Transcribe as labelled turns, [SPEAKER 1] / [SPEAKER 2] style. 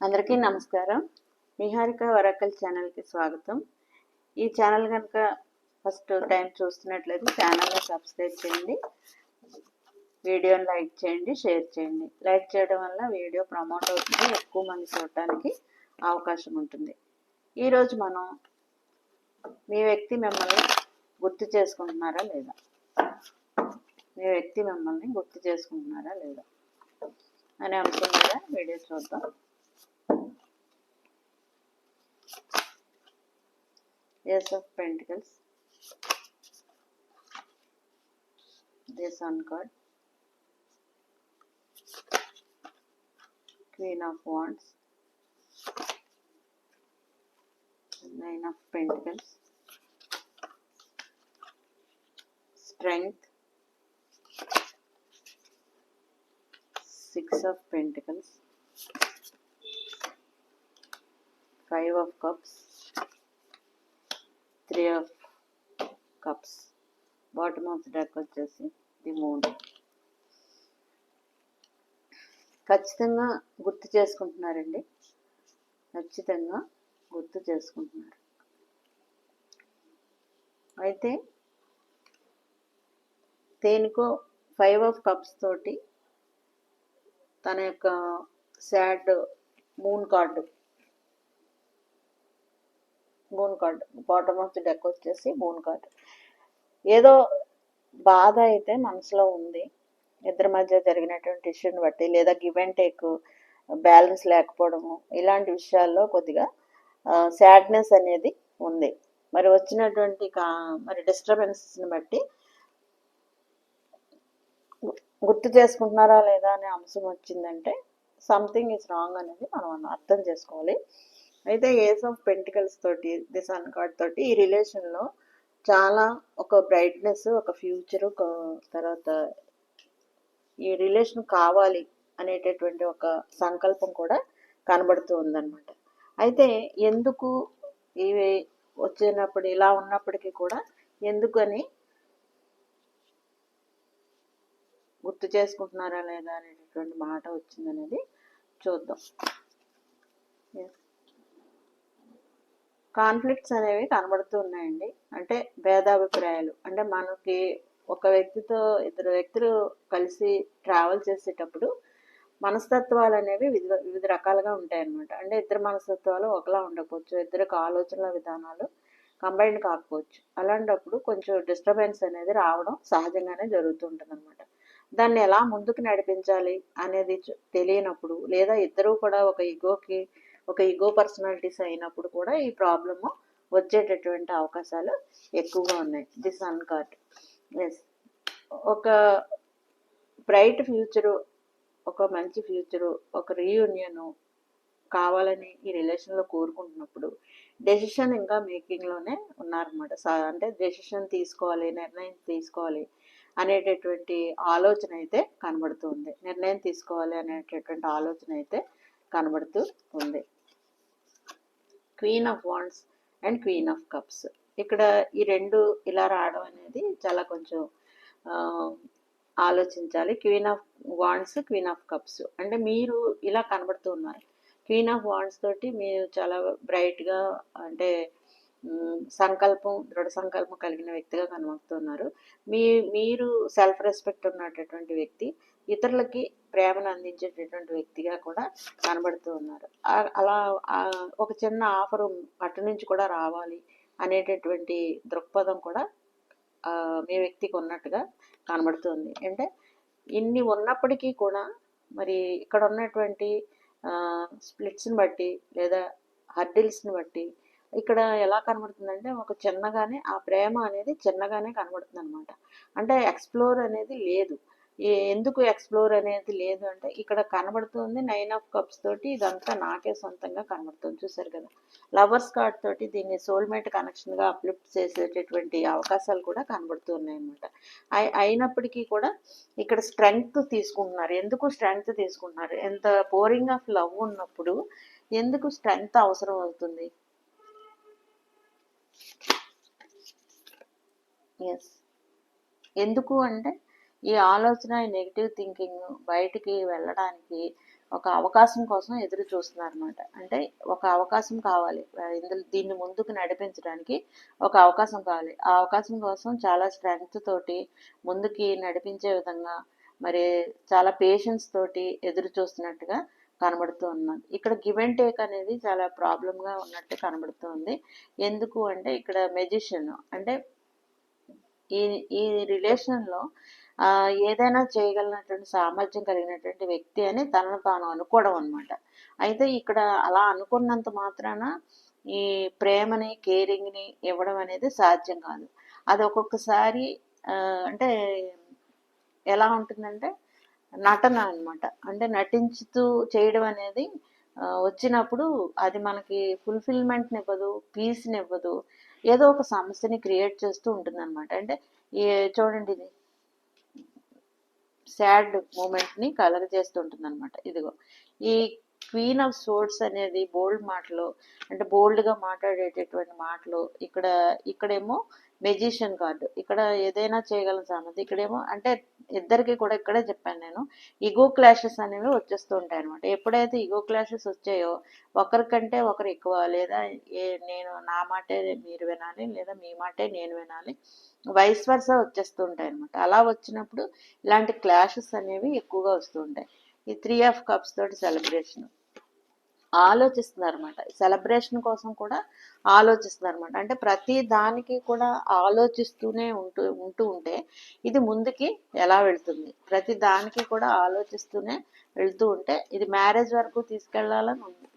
[SPEAKER 1] అందరికీ నమస్కారం. నిహారిక వరకల్ ఛానల్కి స్వాగతం. ఈ ఛానల్ కనుక ఫస్ట్ టైం చూస్తున్నట్లయితే ఛానల్ని సబ్స్క్రైబ్ చేయండి. వీడియోని లైక్ చేయండి షేర్ చేయండి. లైక్ చేయడం వల్ల వీడియో ప్రమోట్ అవుతుంది ఎక్కువ మంది చూడటానికి అవకాశం ఉంటుంది. ఈరోజు మనం మీ వ్యక్తి మిమ్మల్ని గుర్తు చేసుకుంటున్నారా లేదా? మీ వ్యక్తి మిమ్మల్ని గుర్తు చేసుకుంటున్నారా లేదా? అనే అంశం మీద వీడియో చూద్దాం. Ace of Pentacles, the Sun card, Queen of Wands, Nine of Pentacles, Strength, Six of Pentacles, Five of Cups, three of cups bottom of deck వచ్చేసి ది మూన్ ఖచ్చితంగా గుర్తు చేసుకుంటున్నారండి. ఖచ్చితంగా గుర్తు చేసుకుంటున్నారు. అయితే దేనికో ఫైవ్ ఆఫ్ కప్స్ తోటి తన యొక్క sad moon card moon card bottom of the deck వచ్చేసి మూన్ కార్డ్ ఏదో బాధ అయితే మనసులో ఉంది. ఇద్దరి మధ్య జరిగినటువంటి ఇష్యూని బట్టి లేదా గివ్ అండ్ టేక్ బ్యాలెన్స్ లేకపోవడము ఇలాంటి విషయాల్లో కొద్దిగా సాడ్నెస్ అనేది ఉంది. మరి వచ్చినటువంటి కా మరి డిస్టర్బెన్సెస్ని బట్టి గుర్తు చేసుకుంటున్నారా లేదా అనే అంశం వచ్చిందంటే సంథింగ్ ఈజ్ రాంగ్ అనేది మనం అర్థం చేసుకోవాలి. అయితే ఏస్ ఆఫ్ పెంటికల్స్ తోటి ది సన్ కార్డ్ తోటి ఈ రిలేషన్లో చాలా ఒక బ్రైట్నెస్ ఒక ఫ్యూచర్ ఒక తర్వాత ఈ రిలేషన్ కావాలి అనేటటువంటి ఒక సంకల్పం కూడా కనబడుతూ ఉందన్నమాట. అయితే ఎందుకు ఇవి వచ్చినప్పుడు ఇలా ఉన్నప్పటికీ కూడా ఎందుకని గుర్తు చేసుకుంటున్నారా లేదా అనేటటువంటి మాట వచ్చిందనేది చూద్దాం. కాన్ఫ్లిక్ట్స్ అనేవి కనబడుతూ ఉన్నాయండి. అంటే భేదాభిప్రాయాలు. అంటే మనకి ఒక వ్యక్తితో ఇద్దరు వ్యక్తులు కలిసి ట్రావెల్ చేసేటప్పుడు మనస్తత్వాలు అనేవి వివిధ వివిధ రకాలుగా ఉంటాయన్నమాట. అంటే ఇద్దరు మనస్తత్వాలు ఒకలా ఉండకపోవచ్చు. ఇద్దరికి ఆలోచనల విధానాలు కంబైన్డ్ కాకపోవచ్చు. అలాంటప్పుడు కొంచెం డిస్టర్బెన్స్ అనేది రావడం సహజంగానే జరుగుతుంటుంది అనమాట దాన్ని ఎలా ముందుకు నడిపించాలి అనేది తెలియనప్పుడు లేదా ఇద్దరూ కూడా ఒక ఈగోకి ఒక ఈగో పర్సనాలిటీస్ అయినప్పుడు కూడా ఈ ప్రాబ్లము వచ్చేటటువంటి అవకాశాలు ఎక్కువగా ఉన్నాయి. ది సన్ కార్డ్ ఎస్ ఒక బ్రైట్ ఫ్యూచరు ఒక మంచి ఫ్యూచరు ఒక రీయూనియను కావాలని ఈ రిలేషన్లో కోరుకుంటున్నప్పుడు డెసిషన్ ఇంకా మేకింగ్లోనే ఉన్నారనమాట అంటే డెసిషన్ తీసుకోవాలి నిర్ణయం తీసుకోవాలి అనేటటువంటి ఆలోచన అయితే కనబడుతుంది నిర్ణయం తీసుకోవాలి అనేటటువంటి ఆలోచన అయితే కనబడుతూ ఉంది. Queen of wands and queen of cups ఇక్కడ ఈ రెండు ఇలా రావడం అనేది చాలా కొంచెం ఆలోచించాలి. Queen of wands queen of cups అంటే మీరు ఇలా కనబడుతూ ఉన్నారు. క్వీన్ ఆఫ్ వాండ్స్ తోటి మీరు చాలా బ్రైట్గా అంటే సంకల్పం దృఢ సంకల్పం కలిగిన వ్యక్తిగా కనబడుతున్నారు. మీ మీరు సెల్ఫ్ రెస్పెక్ట్ ఉన్నటువంటి వ్యక్తి ఇతరులకి ప్రేమను అందించేటటువంటి వ్యక్తిగా కూడా కనబడుతూ ఉన్నారు. అలా ఒక చిన్న ఆఫర్ అటు నుంచి కూడా రావాలి అనేటటువంటి దృక్పథం కూడా మీ వ్యక్తికి ఉన్నట్టుగా కనబడుతుంది. అంటే ఇన్ని ఉన్నప్పటికీ కూడా మరి ఇక్కడ ఉన్నటువంటి స్ప్లిట్స్ని బట్టి లేదా హర్డిల్స్ని బట్టి ఇక్కడ ఎలా కనబడుతుందంటే ఒక చిన్నగానే ఆ ప్రేమ అనేది చిన్నగానే కనబడుతుంది అనమాట అంటే ఎక్స్ప్లోర్ అనేది లేదు. ఎందుకు ఎక్స్ప్లోర్ అనేది లేదు అంటే ఇక్కడ కనబడుతుంది నైన్ ఆఫ్ కప్స్ తోటి ఇదంతా నాకే సొంతంగా కనబడుతుంది. చూసారు కదా? లవర్స్ కార్డ్ తోటి దీన్ని సోల్మేట్ కనెక్షన్గా అప్లిఫ్ట్ చేసేటటువంటి అవకాశాలు కూడా కనబడుతున్నాయి అనమాట అయినప్పటికీ కూడా ఇక్కడ స్ట్రెంగ్త్ తీసుకుంటున్నారు. ఎందుకు స్ట్రెంగ్త్ తీసుకుంటున్నారు? ఎంత బోరింగ్ ఆఫ్ లవ్ ఉన్నప్పుడు ఎందుకు స్ట్రెంగ్త్ అవసరం అవుతుంది? ఎస్ ఎందుకు అంటే ఈ ఆలోచన ఈ నెగిటివ్ థింకింగ్ బయటికి వెళ్ళడానికి ఒక అవకాశం కోసం ఎదురు చూస్తున్నారు అనమాట అంటే ఒక అవకాశం కావాలి. ఇందులో దీన్ని ముందుకు నడిపించడానికి ఒక అవకాశం కావాలి. ఆ అవకాశం కోసం చాలా స్ట్రెంగ్త్ తోటి ముందుకి నడిపించే విధంగా మరి చాలా పేషెన్స్ తోటి ఎదురు చూస్తున్నట్టుగా కనబడుతూ ఉన్నది ఇక్కడ గివ్ అండ్ టేక్ అనేది చాలా ప్రాబ్లంగా ఉన్నట్టు కనబడుతుంది ఎందుకు అంటే ఇక్కడ మెజిషియన్ అంటే ఈ ఈ రిలేషన్లో ఏదైనా చేయగలిగినటువంటి సామర్థ్యం కలిగినటువంటి వ్యక్తి అని తనను తాను అనుకోవడం అనమాట అయితే ఇక్కడ అలా అనుకున్నంత మాత్రాన ఈ ప్రేమని కేరింగ్ని ఇవ్వడం అనేది సాధ్యం కాదు. అది ఒక్కొక్కసారి అంటే ఎలా ఉంటుందంటే నటన అన్నమాట. అంటే నటించుతూ చేయడం అనేది వచ్చినప్పుడు అది మనకి ఫుల్ఫిల్మెంట్ని ఇవ్వదు పీస్ని ఇవ్వదు. ఏదో ఒక సమస్యని క్రియేట్ చేస్తూ ఉంటుంది అనమాట అంటే చూడండి ఇది. సాడ్ మూమెంట్ని కలర్ చేస్తుంటుంది అనమాట ఇదిగో. ఈ క్వీన్ ఆఫ్ సోర్ట్స్ అనేది బోల్డ్ మాటలు అంటే బోల్డ్గా మాట్లాడేటటువంటి మాటలు ఇక్కడ ఇక్కడేమో మెజిషియన్ కార్డు ఇక్కడ ఏదైనా చేయగలం సామెత. ఇక్కడేమో అంటే ఇద్దరికి కూడా ఇక్కడే చెప్పాను నేను. ఈగో క్లాషెస్ అనేవి వచ్చేస్తూ ఉంటాయి అనమాట ఎప్పుడైతే ఈగో క్లాషెస్ వచ్చాయో ఒకరికంటే ఒకరు ఎక్కువ లేదా ఏ నేను నా మాటే మీరు వినాలి లేదా మీ మాటే నేను వినాలి వైస్ వర్స వచ్చేస్తూ ఉంటాయి అనమాట అలా వచ్చినప్పుడు ఇలాంటి క్లాషెస్ అనేవి ఎక్కువగా వస్తూ ఉంటాయి. ఈ త్రీ ఆఫ్ కప్స్ తోటి సెలబ్రేషన్ ఆలోచిస్తున్నారు అనమాట సెలబ్రేషన్ కోసం కూడా ఆలోచిస్తున్నారు అనమాట అంటే ప్రతి దానికి కూడా ఆలోచిస్తూనే ఉంటూ ఉంటూ ఉంటే ఇది ముందుకి ఎలా వెళ్తుంది? ప్రతి దానికి కూడా ఆలోచిస్తూనే వెళ్తూ ఉంటే ఇది మ్యారేజ్ వరకు తీసుకెళ్ళాలని ఉంది.